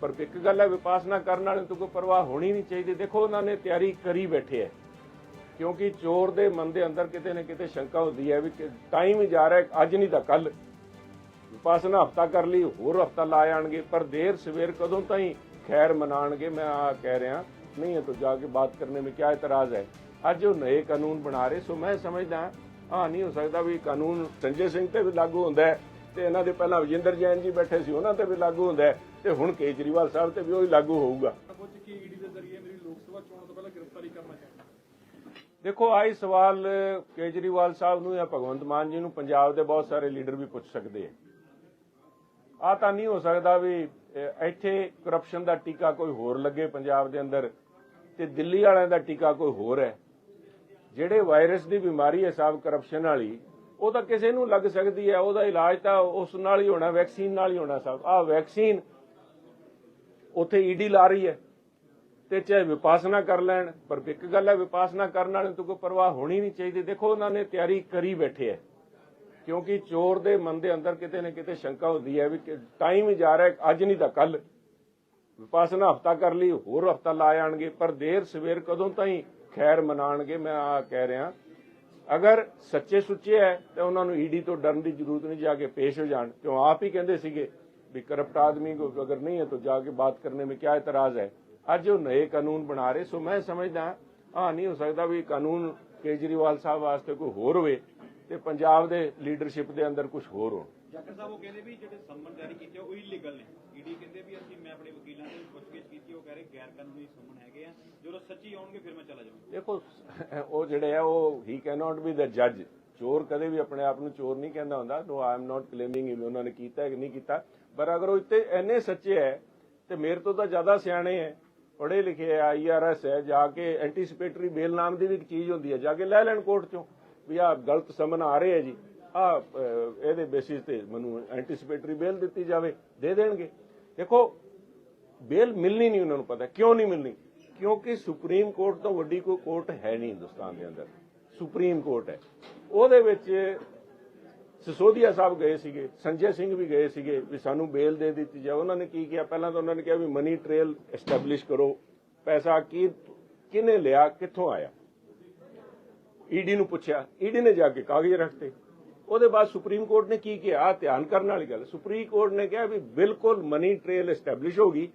ਪਰ ਇੱਕ ਗੱਲ ਹੈ, ਵਿਪਾਸਨਾ ਕਰਨ ਵਾਲੇ ਨੂੰ ਕੋਈ ਪਰਵਾਹ ਹੋਣੀ ਨਹੀਂ ਚਾਹੀਦੀ। ਦੇਖੋ, ਉਹਨਾਂ ਨੇ ਤਿਆਰੀ ਕਰੀ ਬੈਠੇ ਐ ਕਿਉਂਕਿ ਚੋਰ ਦੇ ਮਨ ਦੇ ਅੰਦਰ ਕਿਤੇ ਨਾ ਕਿਤੇ ਸ਼ੰਕਾ ਹੁੰਦੀ ਹੈ ਵੀ ਟਾਈਮ ਜਾ ਰਿਹਾ ਅੱਜ ਨਹੀਂ ਤਾਂ ਕੱਲ ਵਿਪਾਸਨਾ ਹਫਤਾ ਕਰ ਲਈ, ਹੋਰ ਹਫਤਾ ਲਾ ਆਣਗੇ, ਪਰ ਦੇਰ ਸਵੇਰ ਕਦੋਂ ਤਾਈਂ ਖੈਰ ਮਨਾਣਗੇ, ਮੈਂ ਆ ਕਹਿ ਰਿਹਾ। ਨਹੀਂ ਹੈ ਤਾਂ ਜਾ ਕੇ ਬਾਤ ਕਰਨੇ ਵਿੱਚ ਕਿਆ ਇਤਰਾਜ਼ ਹੈ। ਅੱਜ ਉਹ ਨਵੇਂ ਕਾਨੂੰਨ ਬਣਾ ਰਹੇ, ਸੋ ਮੈਂ ਸਮਝਦਾ ਆ ਨਹੀਂ ਹੋ ਸਕਦਾ ਵੀ ਕਾਨੂੰਨ ਸੰਜੇ ਸਿੰਘ ਤੇ ਵੀ ਲਾਗੂ ਹੁੰਦਾ ਤੇ ਇਹਨਾਂ ਦੇ ਪਹਿਲਾਂ ਵਿਜੇਂਦਰ ਜੈਨ ਜੀ ਬੈਠੇ ਸੀ, ਉਹਨਾਂ ਤੇ ਵੀ ਲਾਗੂ ਹੁੰਦਾ ਤੇ ਹੁਣ ਕੇਜਰੀਵਾਲ ਸਾਹਿਬ ਤੇ ਵੀ ਉਹੀ ਲਾਗੂ ਹੋਊਗਾ। ਦੇਖੋ ਆਈ ਸਵਾਲ ਕੇਜਰੀਵਾਲ ਸਾਹਿਬ ਨੂੰ ਜਾਂ ਭਗਵੰਤ ਮਾਨ ਜੀ ਨੂੰ ਪੰਜਾਬ ਦੇ ਬਹੁਤ ਸਾਰੇ ਲੀਡਰ ਵੀ ਪੁੱਛ ਸਕਦੇ ਆ। ਆ ਤਾਂ ਨਹੀਂ ਹੋ ਸਕਦਾ ਵੀ ਇੱਥੇ ਕਰਪਸ਼ਨ ਦਾ ਟੀਕਾ ਕੋਈ ਹੋਰ ਲੱਗੇ ਪੰਜਾਬ ਦੇ ਅੰਦਰ ਤੇ ਦਿੱਲੀ ਵਾਲਿਆਂ ਦਾ ਟੀਕਾ ਕੋਈ ਹੋਰ ਹੈ। ਜਿਹੜੇ ਵਾਇਰਸ ਦੀ ਬਿਮਾਰੀ ਹੈ ਸਾਹਿਬ ਕਰਪਸ਼ਨ ਵਾਲੀ, ਉਹ ਤਾਂ ਕਿਸੇ ਨੂੰ ਲੱਗ ਸਕਦੀ ਹੈ, ਉਹਦਾ ਇਲਾਜ ਤਾਂ ਉਸ ਨਾਲ ਹੀ ਹੋਣਾ ਵੈਕਸੀਨ ਨਾਲ ਹੀ ਹੋਣਾ ਸਾਹਿਬ ਆ ਵੈਕਸੀਨ ਉੱਥੇ ਈਡੀ ਲਾ ਰਹੀ ਹੈ। ਤੇ ਚਾਹੇ ਵਿਪਾਸਨਾ ਕਰ ਲੈਣ, ਪਰ ਇੱਕ ਗੱਲ ਹੈ ਵਿਪਾਸਨਾ ਕਰਨ ਵਾਲੇ ਨੂੰ ਕੋਈ ਪਰਵਾਹ ਹੋਣੀ ਨਹੀਂ ਚਾਹੀਦੀ। ਦੇਖੋ, ਉਹਨਾਂ ਨੇ ਤਿਆਰੀ ਕਰੀ ਬੈਠੇ ਹੈ। ਕਿਉਂਕਿ ਚੋਰ ਦੇ ਮਨ ਦੇ ਅੰਦਰ ਕਿਤੇ ਨਾ ਕਿਤੇ ਸ਼ੰਕਾ ਹੁੰਦੀ ਹੈ ਵੀ ਟਾਈਮ ਜਾ ਰਿਹਾ, ਅੱਜ ਨਹੀਂ ਤਾਂ ਕੱਲ ਵਿਪਾਸਨਾ ਹਫਤਾ ਕਰ ਲਈ, ਹੋਰ ਹਫਤਾ ਲਾ ਆਣਗੇ, ਪਰ ਦੇਰ ਸਵੇਰ ਕਦੋਂ ਤਾਈਂ ਖੈਰ ਮਨਾਣਗੇ, ਮੈਂ ਆ ਕਹਿ ਰਿਹਾ। ਅਗਰ ਸੱਚੇ ਸੁੱਚੇ ਹੈ, ਤੇ ਉਹਨਾਂ ਨੂੰ ਈਡੀ ਤੋਂ ਡਰਨ ਦੀ ਜ਼ਰੂਰਤ ਨਹੀਂ, ਜਾ ਕੇ ਪੇਸ਼ ਹੋ ਜਾਣ। ਕਿਉਂ? ਆਪ ਹੀ ਕਹਿੰਦੇ ਸੀਗੇ ਵੀ ਕਰਪਟ ਆਦਮੀ ਕੋ ਅਗਰ ਨਹੀਂ ਹੈ ਤਾਂ ਜਾ ਕੇ ਬਾਤ ਕਰਨੇ में क्या ਇਤਰਾਜ਼ ਹੈ ਅੱਜ ਉਹ ਨਏ ਕਾਨੂੰਨ ਬਣਾ ਰਹੇ ਸੋ ਮੈਂ ਸਮਝਦਾ ਆ ਨਹੀਂ ਹੋ ਸਕਦਾ ਵੀ ਕਾਨੂੰਨ ਕੇਜਰੀਵਾਲ ਸਾਹਿਬ ਵਾਸਤੇ ਕੋਈ ਹੋਰ ਹੋਵੇ ਤੇ ਪੰਜਾਬ ਦੇ ਲੀਡਰਸ਼ਿਪ ਦੇ ਅੰਦਰ ਕੁਝ ਹੋਰ ਹੋ ਜਾਖੜ ਸਾਹਿਬ ਉਹ ਕਹਿੰਦੇ ਵੀ ਜਿਹੜੇ ਸੰਮਨ ਜਾਰੀ ਕੀਤੇ ਆ, ਉਹ ਇਲੀਗਲ ਨੇ ਈਡੀ ਕਹਿੰਦੇ ਵੀ ਅਸੀਂ ਮੈਂ ਆਪਣੇ ਵਕੀਲਾਂ ਦੇ ਪੁੱਛਗਿੱਛ ਕੀਤੀ ਉਹ ਕਹਿ ਰਹੇ ਗੈਰ ਕਾਨੂੰਨੀ ਸੰਮਨ ਹੈਗੇ ਆ ਜਦੋਂ ਸੱਚੀ ਆਉਣਗੇ ਫਿਰ ਮੈਂ ਚਲਾ ਜਾਵਾਂਗਾ ਦੇਖੋ ਉਹ ਜਿਹੜੇ ਆ ਉਹ ਹੀ ਕੈਨੋਟ ਬੀ ਦ ਜੱਜ ਚੋਰ ਕਦੇ ਵੀ ਆਪਣੇ ਆਪ ਨੂੰ ਚੋਰ ਨਹੀਂ ਕਹਿੰਦਾ ਹੁੰਦਾ। ਨੋ ਆਈ ਐਮ ਨਾਟ ਕਲੇਮਿੰਗ ਉਹਨਾਂ ਨੇ ਕੀਤਾ ਕਿ ਨਹੀਂ ਕੀਤਾ। ਪਰ ਅਗਰ ਉਹ ਇੱਥੇ ਐਨੇ ਸੱਚੇ ਹੈ ਤੇ ਮੇਰੇ ਤੋਂ ਤਾਂ ਜ਼ਿਆਦਾ ਸਿਆਣੇ ਹੈ। ਪੜ੍ਹੇ ਲਿਖੇ ਆ ਆਈਆਰਐਸ ਹੈ, ਜਾ ਕੇ ਐਂਟੀਸਿਪੇਟਰੀ ਬੇਲ ਨਾਮ ਦੀ ਵੀ ਇੱਕ ਚੀਜ਼ ਹੁੰਦੀ ਹੈ। ਜਾ ਕੇ ਲੈ ਲੈਣ ਕੋਰਟ ਚੋਂ। ਵੀ ਆ ਗਲਤ ਸਮਨ ਆ ਰਹੇ ਹੈ ਜੀ। ਆ ਇਹਦੇ ਬੇਸਿਸ ਤੇ ਮੈਨੂੰ ਐਂਟੀਸਿਪੇਟਰੀ ਬੇਲ ਦਿੱਤੀ ਜਾਵੇ। ਦੇ ਦੇਣਗੇ। ਦੇਖੋ ਬੇਲ ਮਿਲਣੀ ਨਹੀਂ ਉਹਨਾਂ ਨੂੰ ਪਤਾ। ਕਿਉਂ ਨਹੀਂ ਮਿਲਣੀ? ਕਿਉਂਕਿ ਸੁਪਰੀਮ ਕੋਰਟ ਤੋਂ ਵੱਡੀ ਕੋਈ ਕੋਰਟ ਹੈ ਨਹੀਂ ਹਿੰਦੁਸਤਾਨ ਦੇ ਅੰਦਰ। ਸੁਪਰੀਮ ਕੋਰਟ ਹੈ। ਉਹਦੇ ਵਿੱਚ ਸਿਸੋਦੀਆ ਸਾਹਿਬ ਗਏ ਸੀਗੇ, ਸੰਜੇ ਸਿੰਘ ਵੀ ਗਏ ਸੀਗੇ ਵੀ ਸਾਨੂੰ ਬੇਲ ਦੇ ਦਿੱਤੀ ਜਾਵੇ। ਉਹਨਾਂ ਨੇ ਕੀ ਕੀਤਾ ਪਹਿਲਾਂ ਤਾਂ ਉਹਨਾਂ ਨੇ ਕਿਹਾ ਵੀ ਮਨੀ ਟ੍ਰੇਲ ਐਸਟੈਬਲਿਸ਼ ਕਰੋ। ਪੈਸਾ ਕੀ ਕਿਨੇ ਲਿਆ, ਕਿੱਥੋਂ ਆਇਆ? ਈਡੀ ਨੂੰ ਪੁੱਛਿਆ। ਈਡੀ ਨੇ ਜਾ ਕੇ ਕਾਗਜ਼ ਰੱਖਤੇ। ਉਹਦੇ ਬਾਅਦ ਸੁਪਰੀਮ ਕੋਰਟ ਨੇ ਕੀ ਕਿਹਾ? ਆਹ ਧਿਆਨ ਕਰਨ ਵਾਲੀ ਗੱਲ। ਸੁਪਰੀਮ ਕੋਰਟ ਨੇ ਕਿਹਾ ਵੀ ਬਿਲਕੁਲ ਮਨੀ ਟ੍ਰੇਲ ਐਸਟੈਬਲਿਸ਼ ਹੋ ਗਈ।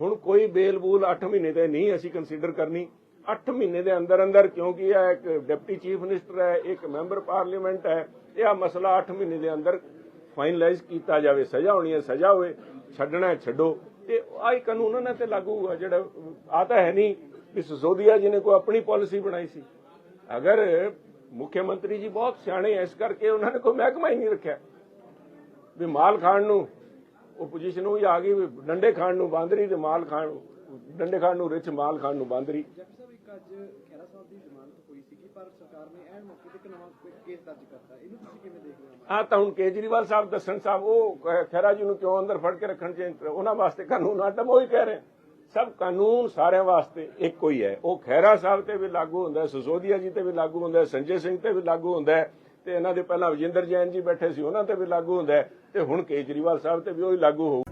ਹੁਣ ਕੋਈ ਬੇਲ ਬੂਲ 8 ਮਹੀਨੇ ਤੇ ਨਹੀਂ ਅਸੀਂ ਕੰਸੀਡਰ ਕਰਨੀ। 8 ਮਹੀਨੇ ਦੇ ਅੰਦਰ ਅੰਦਰ, ਕਿਉਂਕਿ ਇਹ ਇੱਕ ਡਿਪਟੀ ਚੀਫ ਮਿਨਿਸਟਰ ਹੈ, ਇੱਕ ਮੈਂਬਰ ਪਾਰਲੀਮੈਂਟ ਹੈ, ਇਹ ਆ ਮਸਲਾ 8 ਮਹੀਨੇ ਦੇ ਅੰਦਰ ਫਾਈਨਲਾਈਜ਼ ਕੀਤਾ ਜਾਵੇ, ਸਜ਼ਾ ਹੋਣੀ ਹੈ, ਸਜ਼ਾ ਹੋਵੇ, ਛੱਡਣਾ ਹੈ, ਛੱਡੋ। ਤੇ ਆਹ ਕਾਨੂੰਨ ਉਹਨਾਂ ਤੇ ਲਾਗੂ ਹੋਊਗਾ, ਜਿਹੜਾ ਆ ਤਾਂ ਹੈ ਨਹੀਂ ਕਿ ਸਿਸੋਦੀਆ ਜੀ ਨੇ ਕੋਈ ਆਪਣੀ ਪਾਲਿਸੀ ਬਣਾਈ ਸੀ। ਅਗਰ ਮੁੱਖ ਮੰਤਰੀ ਜੀ ਬਹੁਤ ਸਿਆਣੇ ਐ, ਇਸ ਕਰਕੇ ਉਹਨਾਂ ਨੇ ਕੋਈ ਮਹਿਕਮਾ ਹੀ ਨਹੀਂ ਰੱਖਿਆ। ਵੀ ਮਾਲ ਖਾਣ ਨੂੰ ਓਪੋਜੀਸ਼ਨ ਉਹ ਆ ਗਈ ਡੰਡੇ ਖਾਣ ਨੂੰ ਬਾਂਦਰੀ ਤੇ ਮਾਲ ਖਾਣ ਡੰਡੇ ਖਾਣ ਨੂੰ ਰਿਚ ਮਾਲ ਖਾਣ ਨੂੰ ਬਾਂਦਰੀ। ਜੱਟ ਇੱਕ ਅੱਜ ਖਹਿਰਾ ਸਾਹਿਬ ਦੀ ਜ਼ਮਾਨਤ ਹੋਈ ਸੀਗੀ, ਪਰ ਸਰਕਾਰ ਨੇ ਐਨ ਮੌਕੇ ਤੇ ਇੱਕ ਨਵਾਂ ਕੇਸ ਦਰਜ ਕਰਤਾ। ਇਹਨੂੰ ਤੁਸੀਂ ਕਿਵੇਂ ਦੇਖਦੇ ਹੋ? ਆ ਤਾਂ ਹੁਣ ਕੇਜਰੀਵਾਲ ਸਾਹਿਬ, ਦੱਸਣ ਸਾਹਿਬ, ਉਹ ਖ- ਜੀ ਨੂੰ ਕਿਉਂ ਅੰਦਰ ਫੜ ਕੇ ਰੱਖਣ ਚ ਉਹਨਾਂ ਵਾਸਤੇ ਕਾਨੂੰਨ ਆਟਮ ਉਹ ਕਹਿ ਰਹੇ। ਸਭ ਕਾਨੂੰਨ ਸਾਰਿਆਂ ਵਾਸਤੇ ਇੱਕੋ ਹੀ ਹੈ। ਉਹ ਖਹਿਰਾ ਸਾਹਿਬ ਤੇ ਵੀ ਲਾਗੂ ਹੁੰਦਾ ਹੈ ਸਿਸੋਦੀਆ ਜੀ ਤੇ ਵੀ ਲਾਗੂ ਹੁੰਦਾ ਹੈ, ਸੰਜੇ ਸਿੰਘ ਤੇ ਵੀ ਲਾਗੂ ਹੁੰਦਾ ਹੈ, ਤੇ ਇਹਨਾਂ ਦੇ ਪਹਿਲਾਂ ਵਿਜੇਂਦਰ ਜੈਨ ਜੀ ਬੈਠੇ ਸੀ, ਉਹਨਾਂ ਤੇ ਵੀ ਲਾਗੂ ਹੁੰਦਾ ਹੈ, ਤੇ ਹੁਣ ਕੇਜਰੀਵਾਲ ਸਾਹਿਬ ਤੇ ਵੀ ਉਹੀ ਲਾਗੂ ਹੋਊ।